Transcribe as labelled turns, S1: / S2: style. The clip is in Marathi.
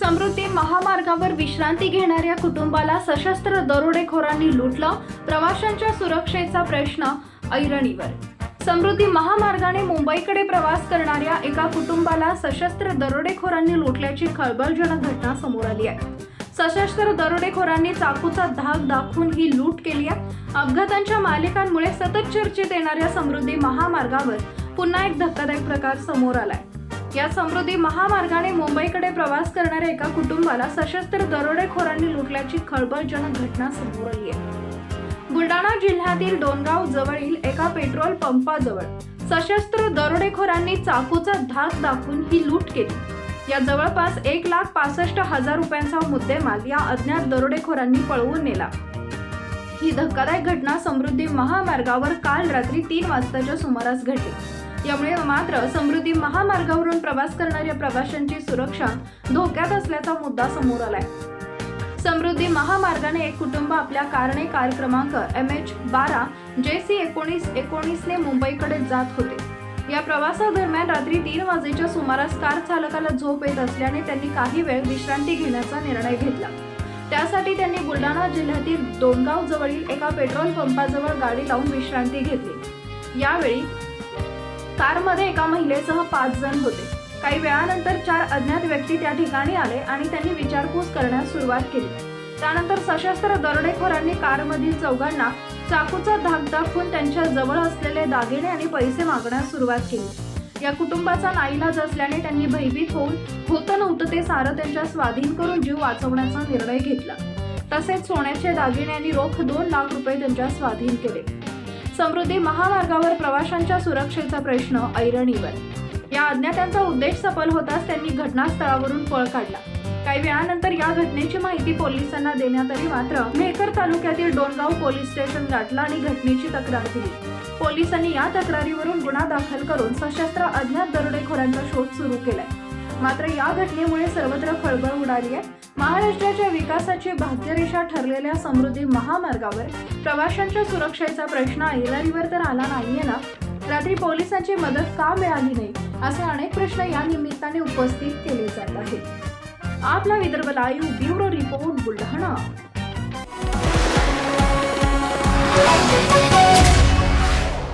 S1: समृद्धी महामार्गावर विश्रांती घेणाऱ्या कुटुंबाला सशस्त्र दरोडेखोरांनी लुटलं प्रवाशांच्या सुरक्षेचा प्रश्न ऐरणीवर. समृद्धी महामार्गाने मुंबईकडे प्रवास करणाऱ्या एका कुटुंबाला सशस्त्र दरोडेखोरांनी लुटल्याची खळबळजनक घटना समोर आली आहे. सशस्त्र दरोडेखोरांनी चाकूचा धाक दाखवून ही लूट केली आहे. अपघातांच्या मालिकांमुळे सतत चर्चेत येणाऱ्या समृद्धी महामार्गावर पुन्हा एक धक्कादायक प्रकार समोर आलाय. या समृद्धी महामार्गाने मुंबईकडे प्रवास करणाऱ्या एका कुटुंबाला सशस्त्र दरोडेखोरांनी लुटल्याची खळबळजनक घटना समोर आली आहे. बुलडाणा जिल्ह्यातील डोनगाव जवळील एका पेट्रोल पंपाजवळ सशस्त्र दरोडेखोरांनी चाकूचा धाक दाखवून ही लूट केली. या जवळपास एक लाख पासष्ट हजार रुपयांचा मुद्देमाल या अज्ञात दरोडेखोरांनी पळवून नेला. ही धक्कादायक घटना समृद्धी महामार्गावर काल रात्री तीन वाजताच्या सुमारास घडली. यामुळे मात्र समृद्धी महामार्गावरून प्रवास करणाऱ्या प्रवाशांची सुरक्षा धोक्यात असल्याचा मुद्दा समोर आलाय. समृद्धी महामार्गाने एक कुटुंब आपल्या कारने कार क्रमांक एम एच बारा जे सी एकोणीस एकोणीसने मुंबईकडे जात होते. या प्रवासादरम्यान रात्री तीन वाजेच्या सुमारास कार चालकाला झोप येत असल्याने त्यांनी काही वेळ विश्रांती घेण्याचा निर्णय घेतला. त्यासाठी त्यांनी बुलढाणा जिल्ह्यातील दोनगाव जवळील एका पेट्रोल पंपाजवळ गाडी लावून विश्रांती घेतली. यावेळी कारमध्ये एका महिलेसह पाच जण होते. काही वेळानंतर चार अज्ञात व्यक्ती त्या ठिकाणी आले आणि त्यांनी विचारपूस करण्यास सुरुवात केली. त्यानंतर सशस्त्र दरोडेखोरांनी कारमधील चौघांना चाकूचा धाक दाखवून त्यांच्या जवळ असलेले दागिने आणि पैसे मागण्यास सुरुवात केली. या कुटुंबाचा नाईलाज असल्याने त्यांनी भयभीत होऊन होतं नव्हतं ते सारं त्यांच्या स्वाधीन करून जीव वाचवण्याचा निर्णय घेतला. तसेच सोन्याचे दागिने आणि रोख दोन लाख रुपये त्यांच्या स्वाधीन केले. समृद्धी महामार्गावर प्रवाशांच्या सुरक्षेचा प्रश्न ऐरणीवर. या अज्ञातांचा उद्देश सफल होताच त्यांनी घटनास्थळावरून पळ काढला. काही वेळानंतर या घटनेची माहिती पोलिसांना देण्यात आली मात्र मेहकर तालुक्यातील डोनगाव पोलीस स्टेशन गाठलं आणि घटनेची तक्रार दिली. पोलिसांनी या तक्रारीवरून गुन्हा दाखल करून सशस्त्र अज्ञात दरोडेखोरांचा शोध सुरू केलाय. मात्र या घटनेमुळे सर्वत्र खळबळ उडाली आहे. महाराष्ट्राच्या विकासाची भाग्यरेषा ठरलेल्या समृद्धी महामार्गावर प्रवाशांच्या सुरक्षेचा प्रश्न ऐरारीवर तर आला नाहीये ना? रात्री पोलिसांची मदत का मिळाली नाही? असे अनेक प्रश्न या निमित्ताने उपस्थित केले जात आहेत. आपला Vidarbha live bureau report Buldhana.